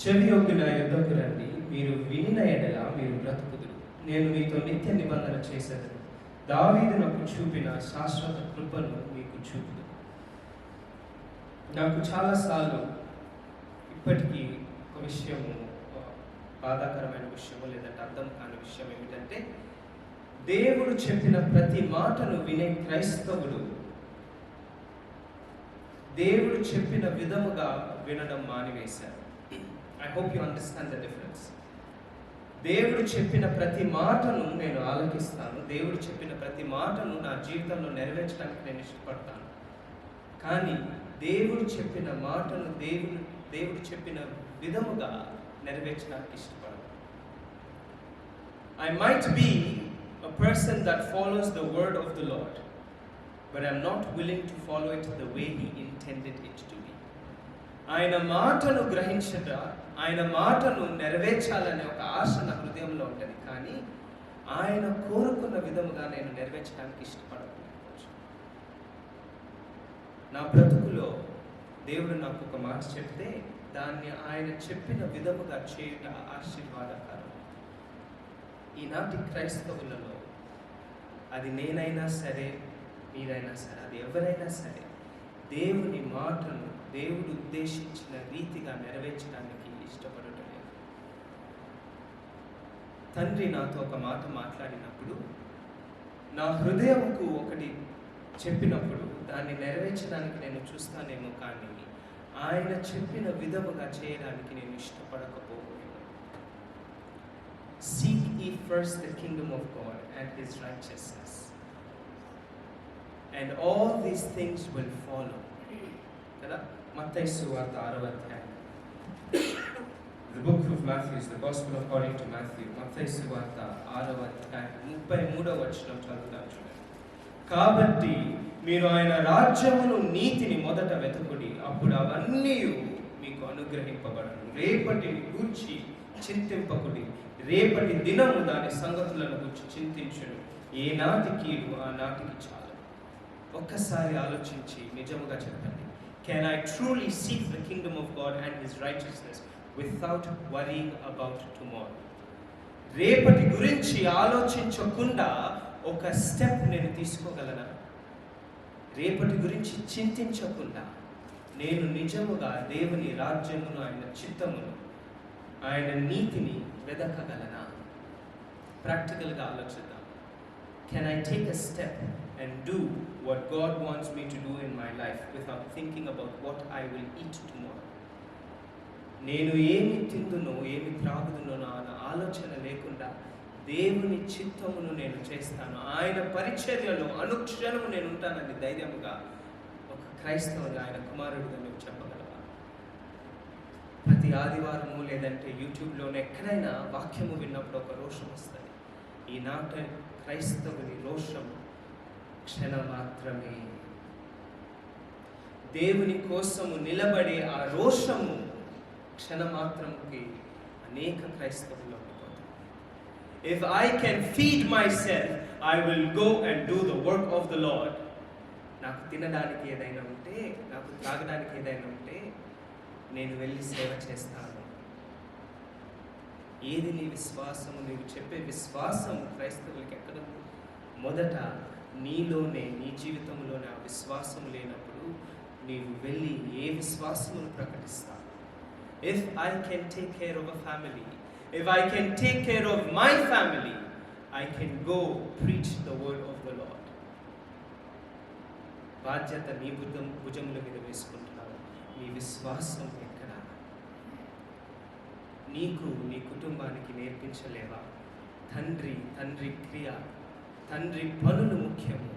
చెవి యొక్క నా యుద్ధకు రండి. మీరు వినిన ఎడల మీరు బ్రతుకుదురు. నేను మీతో నిత్య నిబంధన చేశాను దావీదు నాకు చూపిన శాశ్వత కృపను మీకు చూపుదు నాకు చాలాసార్లు ఇప్పటికీ ఒక విషయము బాధాకరమైన విషయము లేదంటే అర్థం కాని విషయం ఏమిటంటే దేవుడు చెప్పిన ప్రతి మాటను వినే క్రైస్తవుడు దేవుడు చెప్పిన విధముగా వినడం మానివేశారు. I hope you understand the difference దేవుడు చెప్పిన ప్రతి మాటను నేను ఆలకిస్తాను. దేవుడు చెప్పిన ప్రతి మాటను నా జీవితంలో నెరవేర్చడానికి నేను ఇష్టపడతాను. కానీ దేవుడు చెప్పిన మాటను దేవుడు దేవుడు చెప్పిన విధముగా నెరవేర్చడానికి ఇష్టపడను. I might be a person that follows the word of the Lord, but I'm not willing to follow it the way He intended it to be. ఆయన మాటను గ్రహించట ఆయన మాటను నెరవేర్చాలనే ఒక ఆశ నా హృదయంలో ఉంటుంది. కానీ ఆయన కోరుకున్న విధముగా నేను నెరవేర్చడానికి ఇష్టపడకపోవచ్చు. నా బ్రతుకులో దేవుడు నాకు ఒక మాట చెప్తే దాన్ని ఆయన చెప్పిన విధముగా చేయుట ఆశీర్వాదకరం. ఈనాటి క్రైస్తవులలో అది నేనైనా సరే మీరైనా సరే అది ఎవరైనా సరే దేవుని మాటను దేవుడు ఉద్దేశించిన రీతిగా నెరవేర్చడానికి ఇష్టపడటం లేదు. తండ్రి నాతో ఒక మాట మాట్లాడినప్పుడు నా హృదయంకు ఒకటి చెప్పినప్పుడు దాన్ని నెరవేర్చడానికి నేను చూస్తానేమో కానీ ఆయన చెప్పిన విధముగా చేయడానికి నేను ఇష్టపడకపోవచ్చు seek ye first the kingdom of God and his righteousness, and all these things will follow కదా? మత్తయి సువార్త ఆరవ అధ్యాయం. The book of Matthew is the gospel according to Matthew. సువార్త ఆరవ అధ్యాయం ముప్పై మూడవ వచనం చదువుతాను చూడండి. కాబట్టి మీరు ఆయన రాజ్యమును నీతిని మొదట వెతుకుడి. అప్పుడు అవన్నీ మీకు అనుగ్రహింపబడను. రేపటిని గూర్చి చింతింపకుడి. రేపటి దినము దాని సంగతులను గురించి చింతించును. ఏ నాటి కీడు ఆ నాటికి చాలు. ఒక్కసారి ఆలోచించి నిజముగా చెప్పండి. Can I truly seek the kingdom of God and His righteousness without worrying about tomorrow? రేపటి గురించి ఆలోచించకుండా ఒక స్టెప్ నేను తీసుకోగలనా? రేపటి గురించి చింతించకుండా నేను నిజముగా దేవుని రాజ్యమును ఆయన చిత్తమును ఆయన నీతిని వెదకగలనా? ప్రాక్టికల్గా ఆలోచిద్దాం. Can I take a step and do what God wants me to do in my life without thinking about what I will eat tomorrow. నేను ఏమి తిందునో ఏమి త్రాగుదునో నా ఆలోచన లేకుండా దేవుని చిత్తమును నేను చేస్తాను. ఆయన పరిచర్యలో అనుక్షణము నేను ఉంటానని ధైర్యముగా ఒక క్రైస్తవుని ఆయన కుమారుడిగా నువ్వు చెప్పగలవా? ప్రతి ఆదివారము లేదంటే యూట్యూబ్లోనే ఎక్కడైనా వాక్యము విన్నప్పుడు ఒక రోషం వస్తుంది. ఈనాట క్రైస్తవుని రోషం క్షణ మాత్రమే దేవుని కోసము నిలబడే ఆ రోషము క్షణమాత్రముకి అనేక క్రైస్తవులు if I can feed myself I will go and do the work of the Lord నాకు తినడానికి ఏదైనా ఉంటే నాకు తాగడానికి ఏదైనా ఉంటే నేను వెళ్ళి సేవ చేస్తాను. ఏది నీ విశ్వాసము? నీవు చెప్పే విశ్వాసం క్రైస్తవులకి ఎక్కడ? మొదట నీలోనే నీ జీవితంలోనే ఆ విశ్వాసం లేనప్పుడు నీవు వెళ్ళి ఏ విశ్వాసమును ప్రకటిస్తావు? If I can take care of a family if I can take care of my family I can go preach the word of the Lord బాధ్యత నీ భుజం భుజముల మీద వేసుకుంటున్నావు. నీ విశ్వాసం ఎక్కడ? నీకు నీ కుటుంబానికి నేర్పించలేవా? తండ్రి తండ్రి క్రియ తండ్రి పనులు ముఖ్యము.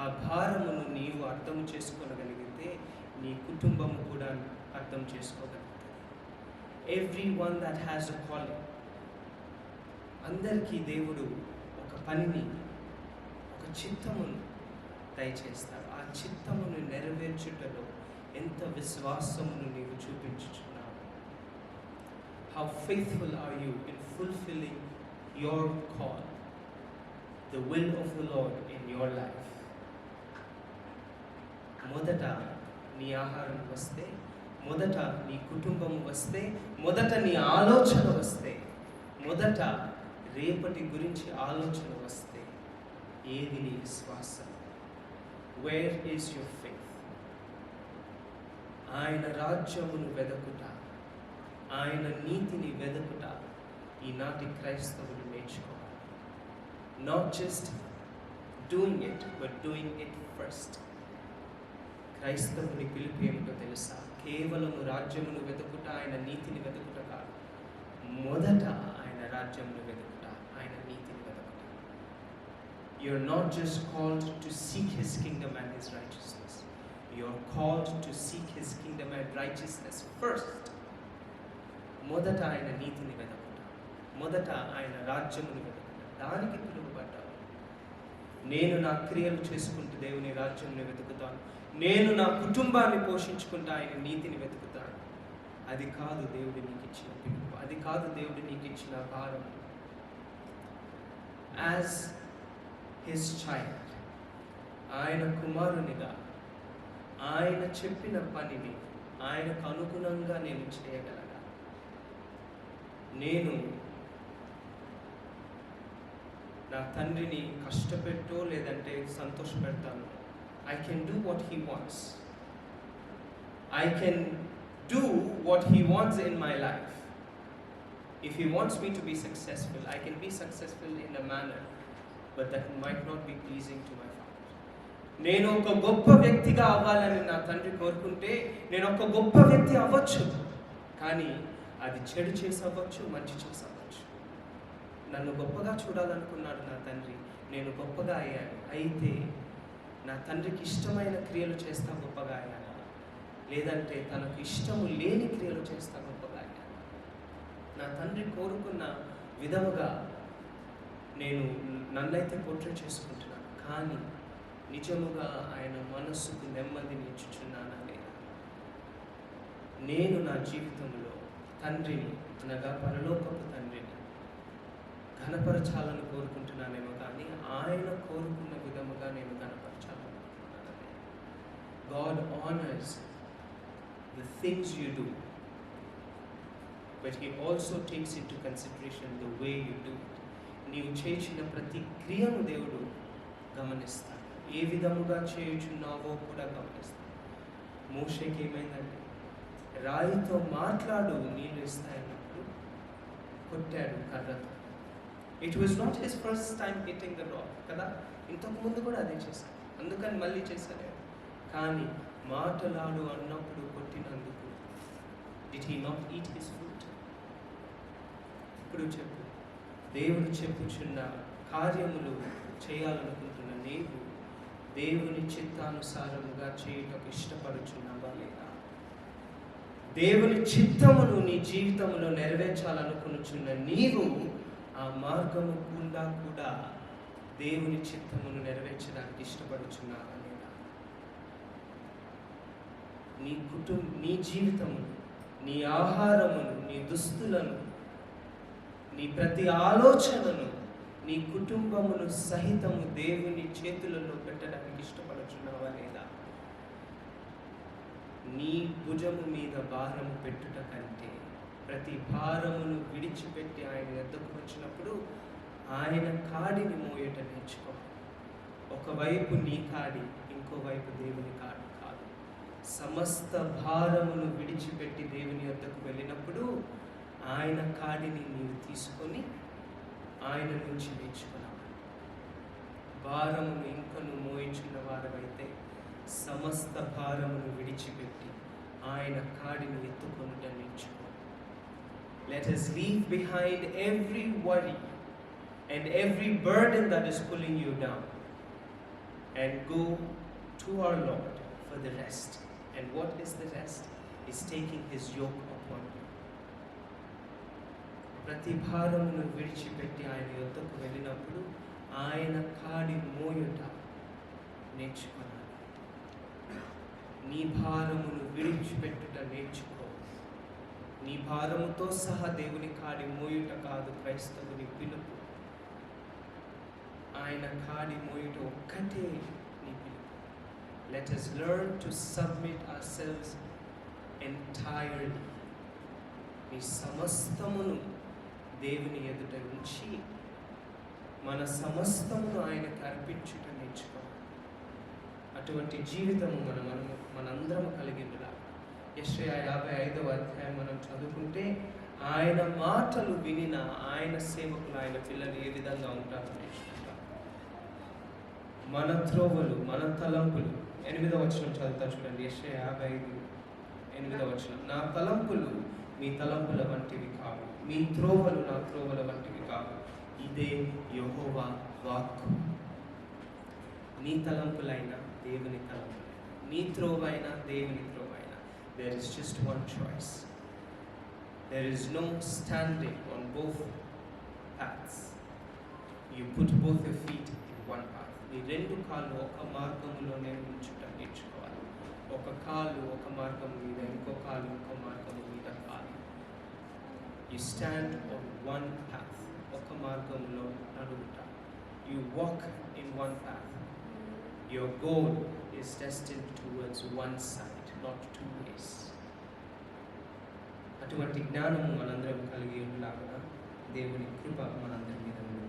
ఆ భారమును నీవు అర్థం చేసుకోగలిగితే నీ కుటుంబము కూడా అర్థం చేసుకోగలుగుతుంది. Everyone that has a calling అందరికీ దేవుడు ఒక పనిని ఒక చిత్తమును దయచేస్తాడు ఆ చిత్తమును నెరవేర్చుటలో ఎంత విశ్వాసమును నీవు చూపించుచున్నావు? How faithful are you in fulfilling your call the will of the Lord in your life మొదట నీ ఆహారం వస్తే మొదట నీ కుటుంబం వస్తే మొదట నీ ఆలోచన వస్తే మొదట రేపటి గురించి ఆలోచన వస్తే ఏది నీ విశ్వాసం? వేర్ ఈస్ యువర్ ఫెయిత్ ఆయన రాజ్యమును వెదకుట ఆయన నీతిని వెదకుట ఈనాటి క్రైస్తవులు నేర్చుకోవాలి not just doing it but doing it first క్రైస్తవుని పిలుపు ఏమిటో తెలుసా కేవలము రాజ్యమును వెతుకుట ఆయన నీతిని వెతుకుట కాదు మొదట ఆయన రాజ్యమును వెతుకుట ఆయన నీతిని వెతుకుట You're not just called to seek his kingdom and his righteousness. You're called to seek his kingdom and righteousness first. మొదట ఆయన నీతిని వెతకుట మొదట ఆయన రాజ్యమును వెతకుట దానికి పిలువబడ్డావు. నేను నా క్రియలు చేసుకుంటూ దేవుని రాజ్యంని వెతుకుతాను. నేను నా కుటుంబాన్ని పోషించుకుంటూ ఆయన నీతిని వెతుకుతాను. అది కాదు దేవుడు నీకు ఇచ్చిన పిలుపు. అది కాదు దేవుడు నీకు ఇచ్చిన భారం. యాజ్ హిస్ చైల్డ్ ఆయన కుమారునిగా ఆయన చెప్పిన పనిని ఆయనకు అనుగుణంగా నేను చేయగలగా నేను నా తండ్రిని కష్టపెట్టో లేదంటే సంతోషపెడతాను. I can do what he wants I can do what he wants in my life if he wants me to be successful I can be successful in a manner but that might not be pleasing to my father నేను ఒక గొప్ప వ్యక్తిగా అవ్వాలని నా తండ్రి కోరుకుంటే నేను ఒక గొప్ప వ్యక్తి అవ్వచ్చు. కానీ అది చెడు చేసి అవ్వచ్చు మంచి చేసి అవ్వచ్చు. నన్ను గొప్పగా చూడాలనుకున్నాడు నా తండ్రి. నేను గొప్పగా అయ్యాను. అయితే నా తండ్రికి ఇష్టమైన క్రియలు చేస్తా గొప్పగా అయ్యాను. లేదంటే తనకు ఇష్టము లేని క్రియలు చేస్తా గొప్పగా అయ్యాను. నా తండ్రి కోరుకున్న విధముగా నేను నన్నైతే పోర్ట్రేట్ చేసుకుంటున్నాను. కానీ నిజముగా ఆయన మనస్సుకు నెమ్మదిని ఇచ్చుచున్నానా లేదా? నేను నా జీవితంలో తండ్రిని అనగా పరలోకపు తండ్రిని ఘనపరచాలని కోరుకుంటున్నానేమో కానీ ఆయన కోరుకున్న విధముగా నేను కనపరచాలనుకుంటున్నానని. God honours the things you do but he also takes into consideration the way you do నీవు చేసిన ప్రతి క్రియను దేవుడు గమనిస్తాడు. ఏ విధముగా చేయుచున్నావో కూడా గమనిస్తాడు. మోషకి ఏమైందంటే రాయితో మాట్లాడు నీళ్ళు ఇస్తాయన్నప్పుడు కొట్టాడు కర్రతో. It was not his first time hitting the rock కదా? ఇంతకు ముందు కూడా అదే చేశాను అందుకని మళ్ళీ చేశాను కానీ మాటలాడు అన్నప్పుడు కొట్టినందుకు did he not eat his food ఇప్పుడు చెప్పు. దేవుడు చెప్పుచున్న కార్యములు చేయాలనుకుంటున్న నీవు దేవుని చిత్తానుసారముగా చేయటకు ఇష్టపడుచున్నావా లేదా? దేవుని చిత్తమును నీ జీవితంలో నెరవేర్చాలనుకునుచున్న నీవు ఆ మార్గము గుండా కూడా దేవుని చిత్తమును నెరవేర్చడానికి ఇష్టపడుచున్నారని నీ కుటుంబ నీ జీవితమును నీ ఆహారమును నీ దుస్తులను నీ ప్రతి ఆలోచనను నీ కుటుంబమును సహితము దేవుని చేతులలో పెట్టడానికి ఇష్టపడుచున్నావా లేదా నీ భుజము మీద భారము పెట్టుట కంటే ప్రతి భారమును విడిచిపెట్టి ఆయన కాడిని మోయట నేర్చుకో. ఒకవైపు నీ కాడి ఇంకోవైపు దేవుని కాడి కాదు. సమస్త భారమును విడిచిపెట్టి దేవుని వద్దకు వెళ్ళినప్పుడు ఆయన కాడిని నీవు తీసుకొని ఆయన నుంచి నేర్చుకున్నావు. భారమును ఇంకను మోయించున్న వారమైతే సమస్త భారమును విడిచిపెట్టి ఆయన కాడిని ఎత్తుకొనుట నేర్చుకో. Let us leave behind every worry and every burden that is pulling you down and go to our Lord for the rest. And what is the rest? Is taking his yoke upon you. ప్రతి భారమును విడిచిపెట్టి ఆయన యొద్దకు వెళ్ళినప్పుడు ఆయన కాడి మోయుట నేర్చుకున్నాను నీ భారమును విడిచిపెట్టుట నేర్చుకో నీ భారముతో సహా దేవుని కాడి మోయుట కాదు క్రైస్తవుని పిలుపు ఆయన కాడి మోయుట ఒక్కటే నీ పిలుపు. Let us learn to submit ourselves entirely మీ సమస్తమును దేవుని ఎదుట ఉంచి మన సమస్తమును ఆయనకు అర్పించుట నేర్చుకోవాలి. అటువంటి జీవితము మన మనము మనందరం కలిగిందిలా ఉండాలి యాభై ఐదవ అధ్యాయం మనం చదువుకుంటే ఆయన మాటలు వినిన ఆయన సేవకులు ఆయన పిల్లలు ఏ విధంగా ఉంటారు? మన త్రోవలు మన తలంపులు. ఎనిమిదవ వచనం చదువుతా చూడండి. యశ్యా యాభై ఐదు ఎనిమిదవ వచనం. నా తలంపులు మీ తలంపుల వంటివి కావు. మీ త్రోవలు నా త్రోవల వంటివి కావు. ఇదే యహోవా వాక్కు. నీ తలంపులైన దేవుని తలంపులైన. నీ త్రోవైన దేవుని త్రోవైన. There is just one choice there is no standing on both paths. You put both a feet in one path ఈ రెండు కాళ్ళు ఒక మార్గంలోనే ఉంచుట నేర్చుకోవాలి. ఒక కాలు ఒక మార్గం మీద ఇంకో కాలు ఇంకో మార్గం మీద కాలు you stand on one path ఒక మార్గంలో నడుగుట you walk in one path your goal is destined towards one side not two ways అటువంటి జ్ఞానము మనందరం కలిగి ఉండలాగా దేవుని కృప మనందరి మీద ఉండును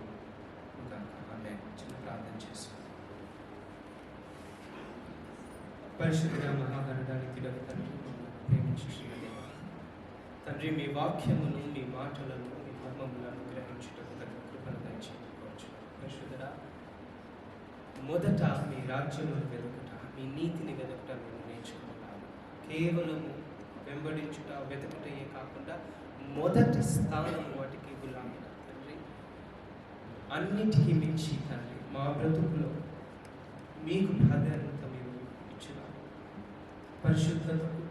గాక. ఆమేన్. చిన్న ప్రార్థన చేసుకుందాం పరిశుద్ధ మహాగణడానికి తండ్రి మమ్మల్ని తండ్రి మీ వాక్యమును మీ మాటలను మీ మర్మములను గ్రహించుటకు తగ్గ కృపను దయచేయవచ్చు పరిశుద్ధుడా మొదట మీ రాజ్యమును వెతుకుట మీ నీతిని వెతుకుట మేము నేర్చుకున్నాము కేవలము వెంబడించుట వెతుకుటయే కాకుండా మొదటి స్థానం వాటికి గులామిన అన్నిటికీ మించి తండ్రి మా బ్రతుకులో మీకు ప్రాధాన్యత మేము ఇచ్చిన. పరిశుద్ధతకు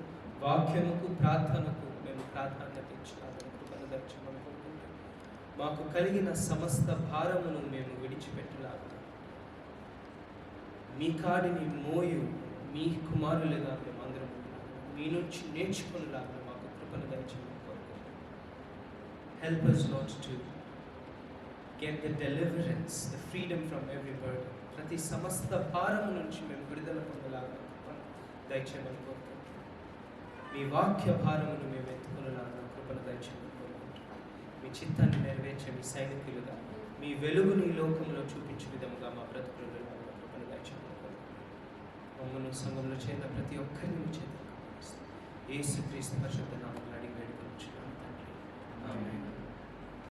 వాక్యముకు ప్రార్థనకు మేము ప్రాధాన్యత ఇచ్చినాము కృపను మాకు కలిగిన సమస్త భారమును మేము విడిచిపెట్టలాగా మీ కాడిని మోయు మీ కుమారులుగా మేము అందరం మీ నుంచి నేర్చుకునేలాగా మాకు కృపను దయచేయమని కోరుకుంటున్నాం. Help us get the deliverance the freedom from every burden. ప్రతి సమస్త భారము నుంచి మేము విడుదల పొందలాగా దయచేయమని కోరుకుంటున్నాం. మీ వాక్య భారమును మేము ఎత్తుకునేలాగా కృపను దయచేయమని కోరుకుంటున్నాం. మీ చిత్తాన్ని నెరవేర్చే మీ సైనికులుగా మీ వెలుగుని ఈ లోకంలో చూపించే విధముగా మా బ్రతుకులు నిలబడాలి. కృపను దయచేయమని కోరుకుంటున్నాం. మమ్మల్ని సంఘంలో చేత ప్రతి ఒక్కరిని మీ చేత ఏసు క్రీస్తు పరిశుద్ధ నామని అడిగి వేడుకొనుచున్నాను తండ్రి. ఆమేన్.